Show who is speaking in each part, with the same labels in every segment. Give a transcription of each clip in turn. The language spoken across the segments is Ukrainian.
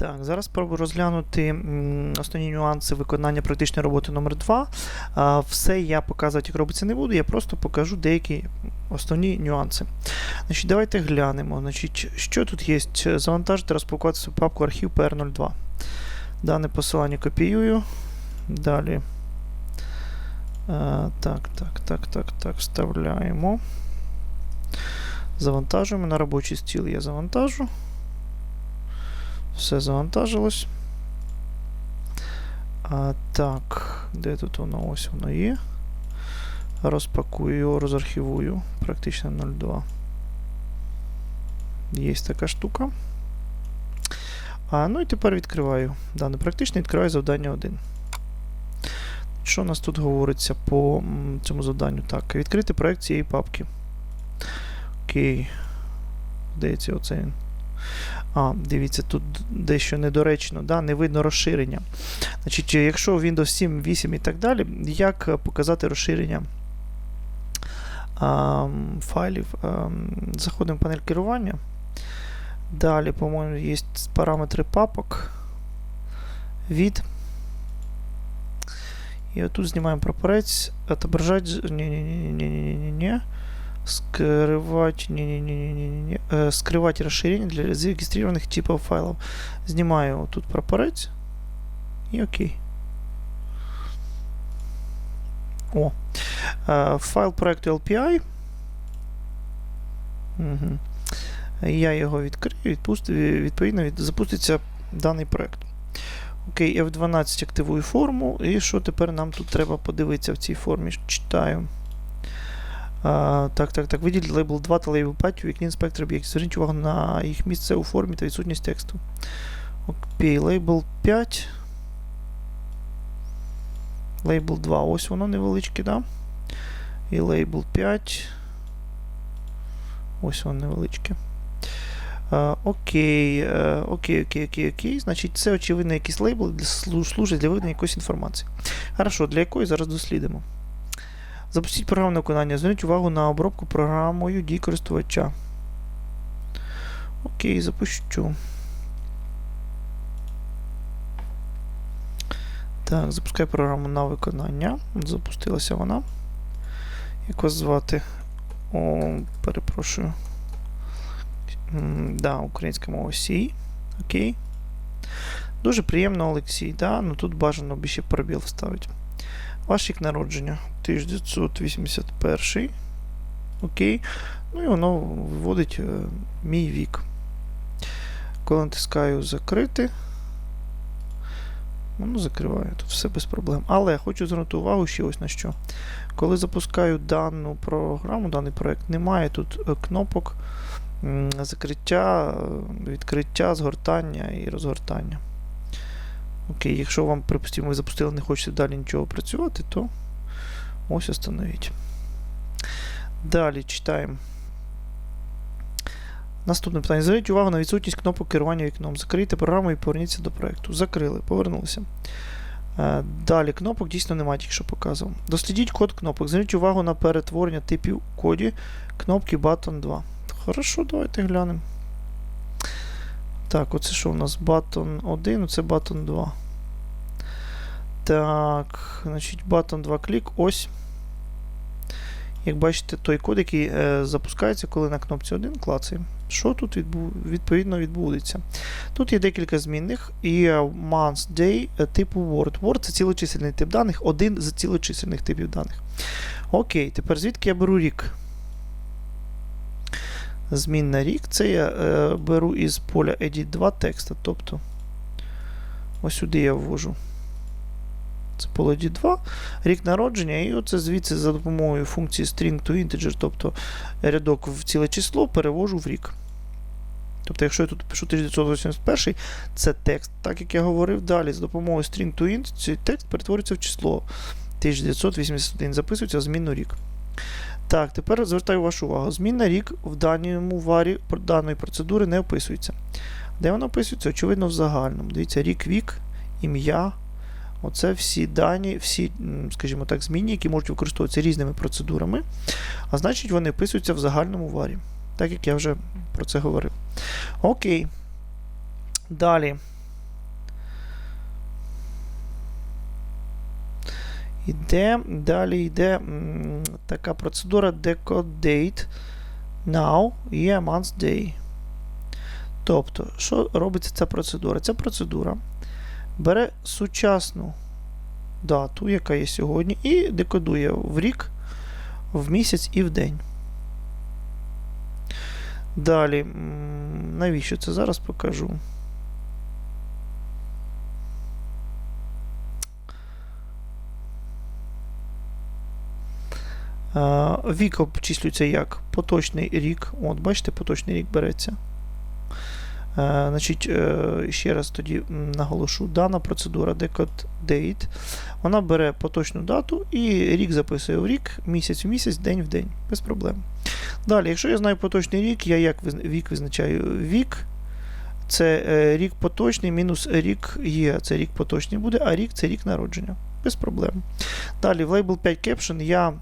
Speaker 1: Так, зараз спробую розглянути основні нюанси виконання практичної роботи номер 2 все я показувати, як робиться, не буду, я просто покажу деякі основні нюанси. Значить, давайте глянемо. Значить, що тут є? Завантажити, розпакувати свою папку архів PR02. Дане посилання копіюю. Далі. Так, так, так, так, так, вставляємо. Завантажуємо на робочий стіл. Я завантажу. Все завантажилось. А, так, де тут воно? Ось воно є. Розпакую його, розархівую. Практично 0.2. Є така штука. А, ну і тепер відкриваю. Дане практично відкриваю завдання 1. Що у нас тут говориться по цьому завданню? Так, відкрити проект цієї папки. Окей. Здається, оце він. А, дивіться, тут дещо недоречно, да? не видно розширення. Значить, якщо Windows 7, 8 і так далі, як показати розширення а, файлів? А, заходимо в панель керування. Далі, по-моєму, є параметри папок. Від. І отут знімаємо прапорець. Отображать. Ні-ні-ні-ні-ні-ні-ні. Скрывать, не, не, не, не, не, не, не. Э, скрывать расширение для зарегистрированных типов файлов. Знімаю вот тут прапорець. І окей. О. Е, файл проекту LPI. Угу. Я його відкрию, відпустив, відповідно, від, запуститься даний проект. Окей, F12 активую форму. І що тепер нам тут треба подивитися в цій формі? Читаю. А, так, так, так. Виділіть лейбл 2 та лейбл 5 у вікні інспектор об'єктів. Зверніть увагу на їх місце у формі та відсутність тексту. Окей, лейбл 5. Лейбл 2. Ось воно невеличке, да? І лейбл 5. Ось воно невеличке. Окей, е, окей, окей, окей, окей. Значить, це очевидно якийсь лейбл служить для виведення якоїсь інформації. Хорошо, для якої зараз дослідимо. Запустіть програмне виконання. Зверніть увагу на обробку програмою дій користувача. Окей, запущу. Так, запускаю програму на виконання. Запустилася вона. Як вас звати? О, перепрошую. М, Да, українська мова Сі. Окей. Дуже приємно, Олексій. Да? Ну тут бажано б ще пробіл вставити. Ваш рік народження 1981. Окей. Ну і воно виводить е, мій вік. Коли натискаю закрити. Воно закриває. Тут все без проблем. Але хочу звернути увагу ще ось на що. Коли запускаю дану програму, даний проект, немає тут е, кнопок закриття, е, відкриття, згортання і розгортання. Окей, якщо вам, припустимо, ви запустили, не хочете далі нічого працювати, то ось остановіть. Далі читаємо. Наступне питання. Зверніть увагу на відсутність кнопок керування вікном. Закрийте програму і поверніться до проєкту. Закрили, повернулися. Е, Далі кнопок дійсно немає, тільки що показував. Дослідіть код кнопок. Зверніть увагу на перетворення типів у коді кнопки Button 2. Хорошо, давайте глянемо. Так, оце що у нас Button 1, це Button 2. Так, значить, Button 2 клік. Ось. Як бачите, той код, який е, запускається, коли на кнопці 1 клацаємо. Що тут відбу... відповідно відбудеться? Тут є декілька змінних. І е, month, day е, типу Word. Word це цілочисельний тип даних, один з цілочисельних типів даних. Окей, тепер звідки я беру рік? Змінна рік. Це я е, беру із поля edit 2 текста. Тобто, ось сюди я ввожу. Це edit 2, рік народження, і оце звідси за допомогою функції string to integer, тобто рядок в ціле число, перевожу в рік. Тобто, якщо я тут пишу 1981, це текст, так як я говорив далі, за допомогою string to int, цей текст перетворюється в число 1981, записується в змінну рік. Так, тепер звертаю вашу увагу. Змінна рік в даному варі даної процедури не описується. Де вона описується? Очевидно, в загальному. Дивіться, рік, вік, ім'я. Оце всі дані, всі, скажімо так, змінні, які можуть використовуватися різними процедурами, а значить, вони вписуються в загальному варі, так як я вже про це говорив. Окей. Далі. Іде, далі йде така процедура decode date now є month day. Тобто, що робиться ця процедура? Ця процедура бере сучасну дату, яка є сьогодні, і декодує в рік, в місяць і в день. Далі, навіщо це зараз покажу? Вік обчислюється як поточний рік. От, бачите, поточний рік береться. Е, Значить, е, ще раз тоді наголошу, дана процедура Decode Date, вона бере поточну дату і рік записує в рік, місяць в місяць, день в день, без проблем. Далі, якщо я знаю поточний рік, я як вік визначаю вік. Це е, рік поточний мінус рік є. Це рік поточний буде, а рік це рік народження. Без проблем. Далі, в Label 5 Caption я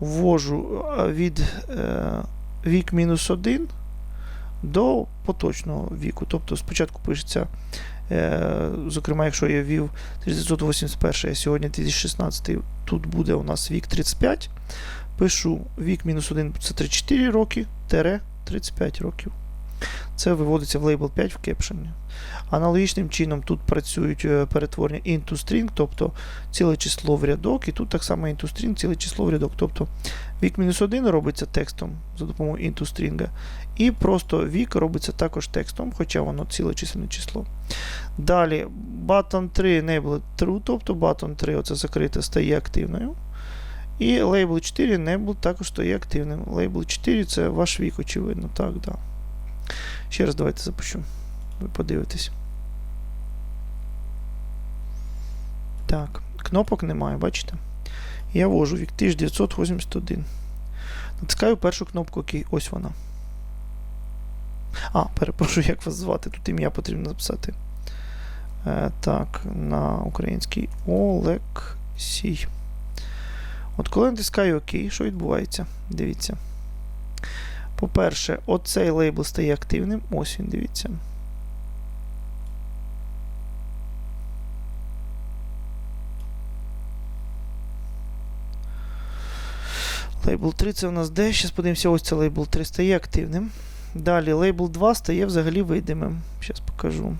Speaker 1: ввожу від вік мінус 1 до поточного віку. Тобто спочатку пишеться, е, зокрема, якщо я ввів 1981, а сьогодні 2016, тут буде у нас вік 35. Пишу вік мінус 1 це 34 роки, тере 35 років. Це виводиться в Label 5 в кепшені. Аналогічним чином тут працюють е, перетворення into string, тобто ціле число в рядок, і тут так само into string, ціле число в рядок. Тобто вік мінус 1 робиться текстом за допомогою into string, і просто вік робиться також текстом, хоча воно ціле численне число. Далі button 3 enable true, тобто button 3 оце закрите стає активною. І label 4 enable також стає активним. Label 4 це ваш вік, очевидно. Так, да. Ще раз давайте запущу. Ви подивитесь. Так, кнопок немає, бачите? Я ввожу вік 1981. Натискаю першу кнопку ОК. Ось вона. А, перепрошую, як вас звати. Тут ім'я потрібно записати. Е, так, на український Олексій. От коли натискаю ОК, що відбувається? Дивіться. По-перше, оцей лейбл стає активним. Ось він, дивіться. Лейбл 3 це у нас де? Зараз подивимося, ось це лейбл 3 стає активним. Далі лейбл 2 стає взагалі видимим. Зараз покажу.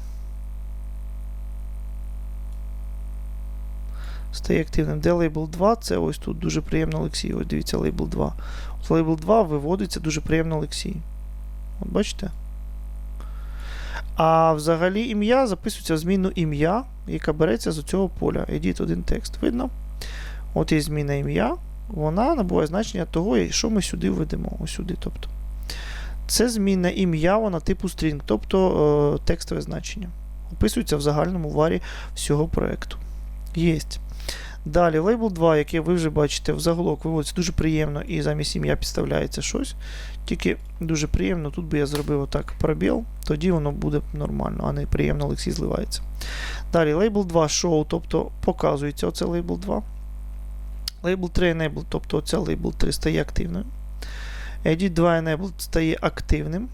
Speaker 1: Стає активним. Де лейбл 2? Це ось тут дуже приємно Олексій. Ось дивіться, лейбл 2. От лейбл 2 виводиться дуже приємно Олексій. От бачите? А взагалі ім'я записується в зміну ім'я, яка береться з цього поля. Edit один текст. Видно? От є зміна ім'я. Вона набуває значення того, що ми сюди введемо. Ось сюди. тобто. Це змінна ім'я, вона типу string, тобто е, текстове значення. Описується в загальному варі всього проєкту. Єсть. Далі, лейбл 2, який ви вже бачите, в заголовок виводиться дуже приємно і замість ім'я підставляється щось. Тільки дуже приємно, тут би я зробив отак пробіл, тоді воно буде нормально, а не приємно Олексій зливається. Далі, лейбл 2 show, тобто показується оце лейбл 2. Лейбл 3 enable, тобто оце лейбл 3 стає активною. Edit 2 enable стає активним.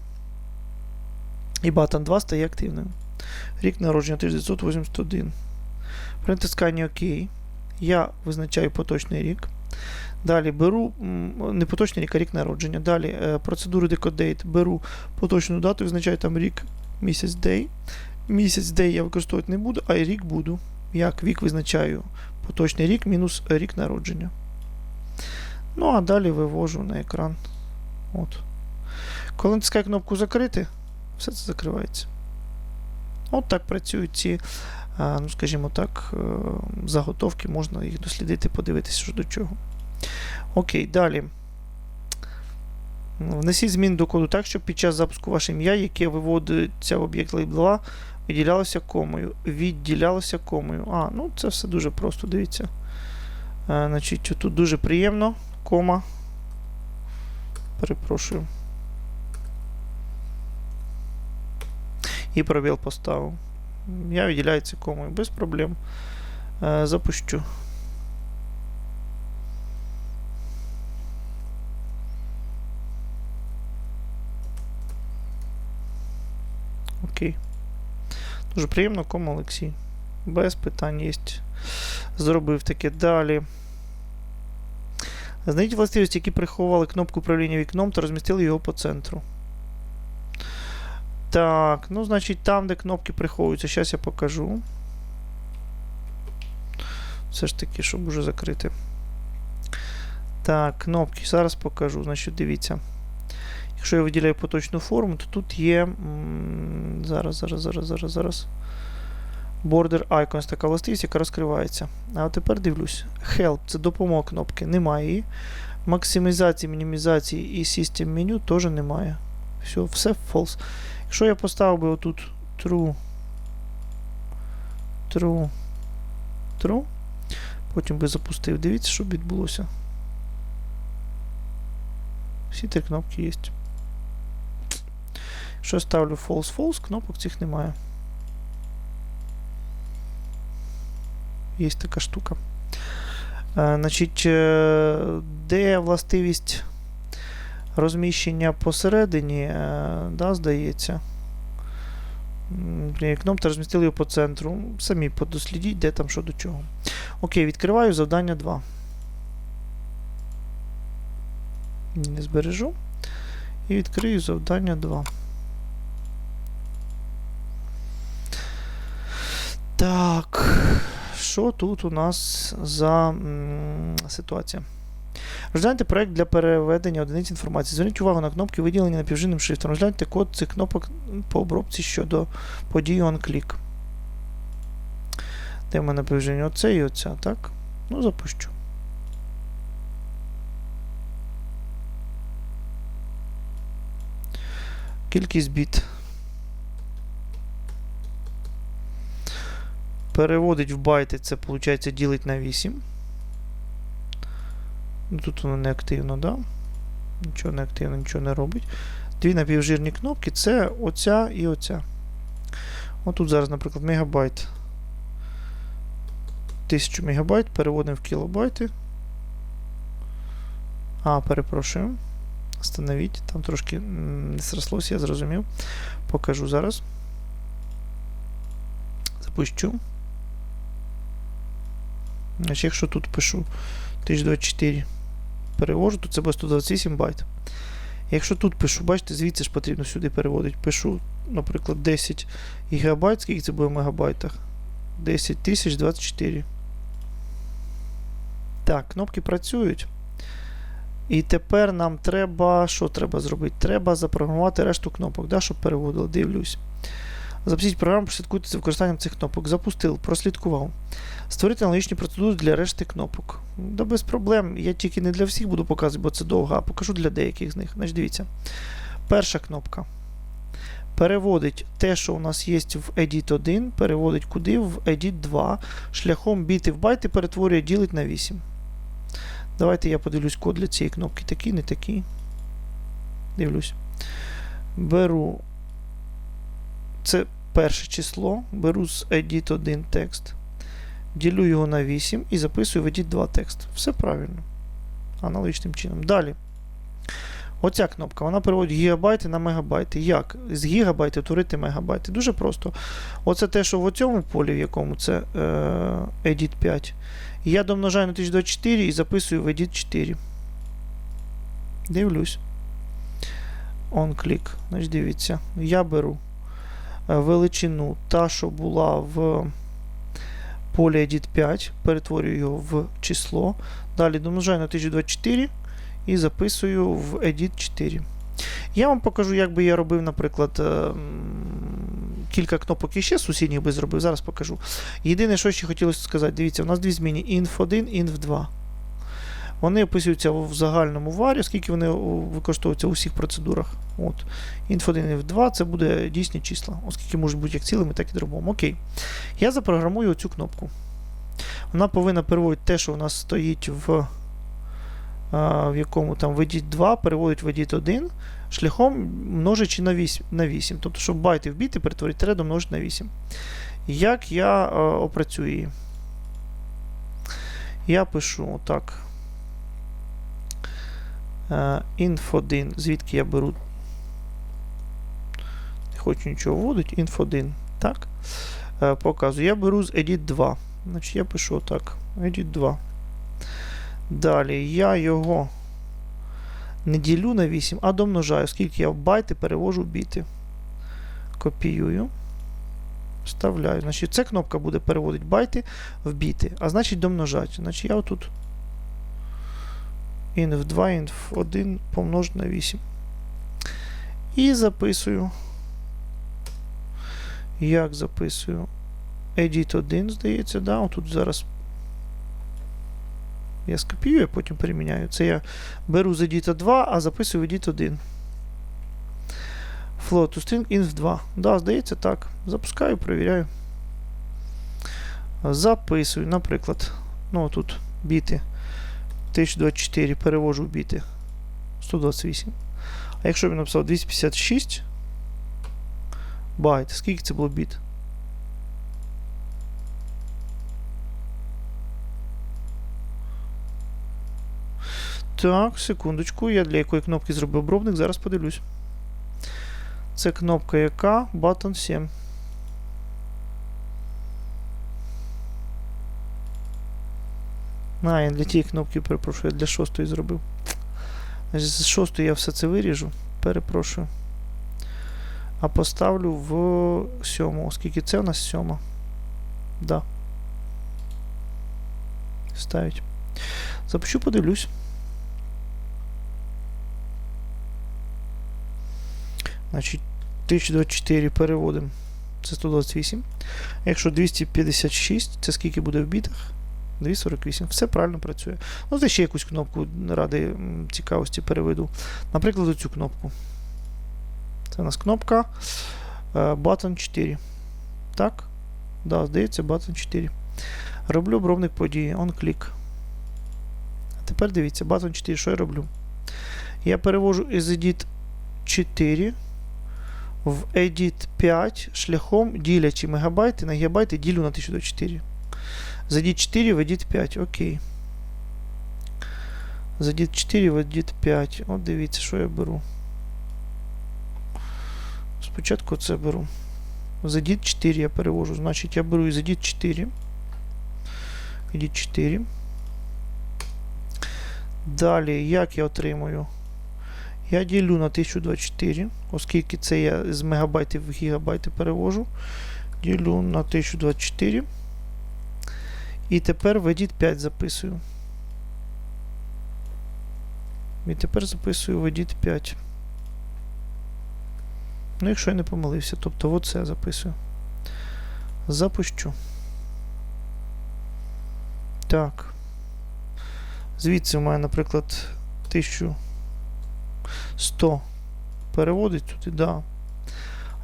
Speaker 1: І button 2 стає активним. Рік народження 1981. При натисканні ОК. Я визначаю поточний рік. Далі беру не поточний рік, а рік народження. Далі е, процедуру Decodate беру поточну дату, визначаю там рік, місяць, день. Місяць, день я використовувати не буду, а й рік буду. Як вік визначаю поточний рік мінус рік народження. Ну, а далі вивожу на екран. От. Коли натискаю кнопку закрити, все це закривається. От так працюють ці, ну, скажімо так, е, заготовки, можна їх дослідити, подивитися, до чого. Окей, далі. Внесіть зміни до коду так, щоб під час запуску ваше ім'я, яке виводиться в об'єкт лейбла, виділялося комою. Відділялося комою. А, ну це все дуже просто, дивіться. Значить, тут дуже приємно, кома. Перепрошую. І пробіл поставив. Я виділяю це комою без проблем. Е, запущу. Окей. Дуже приємно, кому Олексій. Без питань є. Зробив таке далі. Знайдіть властивості, які приховували кнопку управління вікном та розмістили його по центру. Так, ну, значить, там, де кнопки приховуються, зараз я покажу. Все ж таки, щоб уже закрити. Так, кнопки. Зараз покажу. Значить, дивіться. Якщо я виділяю поточну форму, то тут є. Зараз, зараз, зараз, зараз, зараз. Border Icons така властивість, яка розкривається. А тепер дивлюсь. Help це допомога кнопки. Немає її. Максимізації, мінімізації і System меню теж немає. Все, все false. Якщо я поставив би отут true. True. True. Потім би запустив. Дивіться, що б відбулося. Всі три кнопки є. Якщо я ставлю false false, кнопок цих немає. Є така штука. Е, значить, е, де властивість розміщення посередині, е, да, здається. Блін, розмістили його по центру. Самі подослідіть, де там що до чого. Окей, відкриваю завдання 2. Не збережу. І відкрию завдання 2. Так. Що тут у нас за м, ситуація? Розгляньте проект для переведення одиниць інформації. Зверніть увагу на кнопки, виділені напівживним шрифтом. Розгляньте код цих кнопок по обробці щодо події OnClick. Де в мене напівживні? Оце і оця, так? Ну, запущу. Кількість біт. Переводить в байти, це виходить ділить на 8. Ну, Тут воно не активно, да? Нічого не активно, нічого не робить. Дві напівжирні кнопки це оця і оця. Отут зараз, наприклад, мегабайт. 1000 мегабайт переводимо в кілобайти. А, перепрошую. Остановіть. Там трошки не срослося, я зрозумів. Покажу зараз. Запущу. Значить, якщо тут пишу 1024 перевожу, то це буде 128 байт. Якщо тут пишу, бачите, звідси ж потрібно сюди переводити. Пишу, наприклад, 10 гігабайт, скільки це буде в мегабайтах? 10 тисяч 24. Так, кнопки працюють. І тепер нам треба. Що треба зробити? Треба запрограмувати решту кнопок, да, щоб переводило. Дивлюсь. Запустіть програму, прослідкуйте за використанням цих кнопок. Запустив, прослідкував. Створити аналогічні процедури для решти кнопок. Да без проблем. Я тільки не для всіх буду показувати, бо це довго, а покажу для деяких з них. Значить, дивіться. Перша кнопка. Переводить те, що у нас є в Edit 1, переводить куди? В Edit 2. Шляхом біти в байти перетворює, ділить на 8. Давайте я подивлюсь код для цієї кнопки. Такий, не такий. Дивлюсь. Беру. Це перше число. Беру з Edit 1 текст. Ділю його на 8 і записую в Edit 2 текст. Все правильно. Аналогічним чином. Далі. Оця кнопка, вона переводить гігабайти на мегабайти. Як? З гігабайтів творити мегабайти. Дуже просто. Оце те, що в цьому полі, в якому це е, Edit 5. Я домножаю на 1024 і записую в Edit 4. Дивлюсь. On click. Значить, дивіться. Я беру величину та, що була в полі Edit 5, перетворюю його в число. Далі домножаю на 1024 і записую в Edit 4. Я вам покажу, як би я робив, наприклад, е, кілька кнопок іще сусідніх би зробив. Зараз покажу. Єдине, що ще хотілося сказати, дивіться, у нас дві зміни inf1, inf2. Вони описуються в загальному варі, оскільки вони використовуються у всіх процедурах. От. Inf1, inf2 це буде дійсні числа, оскільки можуть бути як цілими, так і дробом. Окей. Я запрограмую цю кнопку. Вона повинна переводити те, що у нас стоїть в, в якому там в edit 2, переводить в 1 шляхом множичи на 8. На 8. Тобто, щоб байти в біти перетворити, треба домножити на 8. Як я а, опрацюю її? Я пишу отак. Uh, inf1, звідки я беру. Не хочу нічого вводити. Inf1. Так. Е, показую. Я беру з edit 2. Значить, я пишу отак. Edit 2. Далі я його не ділю на 8, а домножаю, оскільки я в байти перевожу в біти. Копіюю. Вставляю. Значить, ця кнопка буде переводити байти в біти, а значить домножати. Значить, я отут inf 2, inf 1 помножити на 8. І записую. Як записую? Edit 1, здається, да? Отут зараз я скопіюю, а потім переміняю. Це я беру з Edit 2, а записую в Edit 1. Float to string inf 2. Да, здається, так. Запускаю, перевіряю. Записую, наприклад. Ну, тут біти 1024 перевожу в біти 128. А якщо він написав 256 байт, скільки це було біт? Так, секундочку, я для якої кнопки зробив обробник, зараз подивлюсь. Це кнопка яка? Button 7. А, я для тієї кнопки, перепрошую, я для шостої зробив. З шостої я все це виріжу. Перепрошую. А поставлю в сьому, оскільки це у нас сьома. Да. Ставить. Запущу, подивлюсь. Значить, 1024 переводимо. Це 128. Якщо 256, це скільки буде в бітах? 248, все правильно працює. Ну, це ще якусь кнопку ради цікавості переведу. Наприклад, оцю кнопку. Це у нас кнопка е, Button 4. Так? Да, здається, Button 4. Роблю обробник події. On-click. А тепер дивіться, Button 4, що я роблю? Я перевожу із Edit 4 в Edit 5 шляхом ділячи мегабайти на гігабайти ділю на 1000 Задит 4, водит 5, окей. Задіт 4, водіт 5. От дивіться, що я беру. Спочатку це беру. Задіт 4 я перевожу. Значить, я беру і задіт 4. Дід 4. Далі, як я отримую? Я ділю на 1024, оскільки це я з мегабайтів в гігабайти перевожу. Ділю на 1024. І тепер в Edit 5 записую. І тепер записую в Edit 5. Ну, якщо я не помилився, тобто оце записую. Запущу. Так. Звідси у мене, наприклад, 1100 переводить туди, да.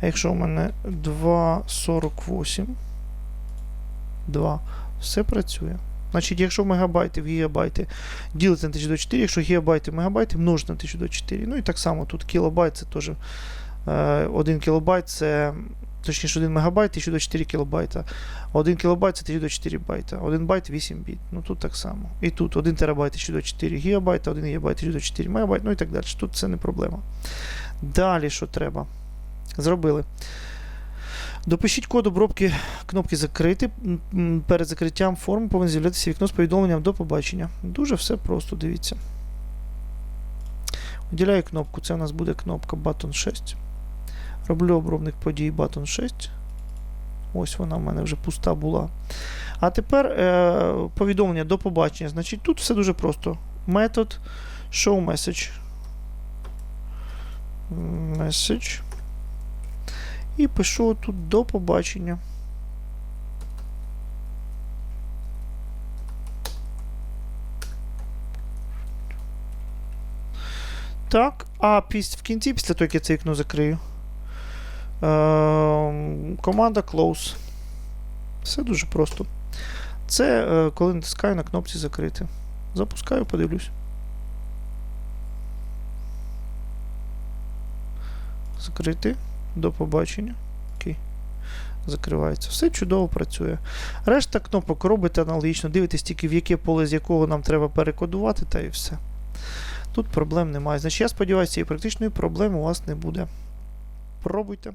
Speaker 1: А якщо у мене 2,48, 2, все працює. Значить, якщо мегабайти в гігабайти ділити на 1024, якщо гігабайти в мегабайти множити на 1024. Ну і так само тут кілобайт це теж. 1 кілобайт це. Точніше, 1 мегабайт 1024 кілобайта. 1 кілобайт це 1024 байта. 1 байт 8 біт. Ну тут так само. І тут 1 терабайт 1024 гігабайта, 1 гігабайт 1024 мегабайт, ну і так далі. Тут це не проблема. Далі що треба? Зробили. Допишіть код обробки кнопки закрити. Перед закриттям форми повинно з'являтися вікно з повідомленням до побачення. Дуже все просто, дивіться. Виділяю кнопку. Це у нас буде кнопка Button 6. Роблю обробник подій Button 6. Ось вона в мене вже пуста була. А тепер е, повідомлення до побачення. Значить, тут все дуже просто. Метод show message. Message. І пишу тут до побачення. Так, а в кінці, після того, як я це вікно закрию. Е, команда close. Все дуже просто. Це е, коли натискаю на кнопці закрити. Запускаю, подивлюсь. Закрити. До побачення. Окей. Закривається. Все чудово працює. Решта кнопок робите аналогічно. Дивитесь тільки в яке поле, з якого нам треба перекодувати, та і все. Тут проблем немає. Значить, я сподіваюся, цієї практичної проблеми у вас не буде. Пробуйте.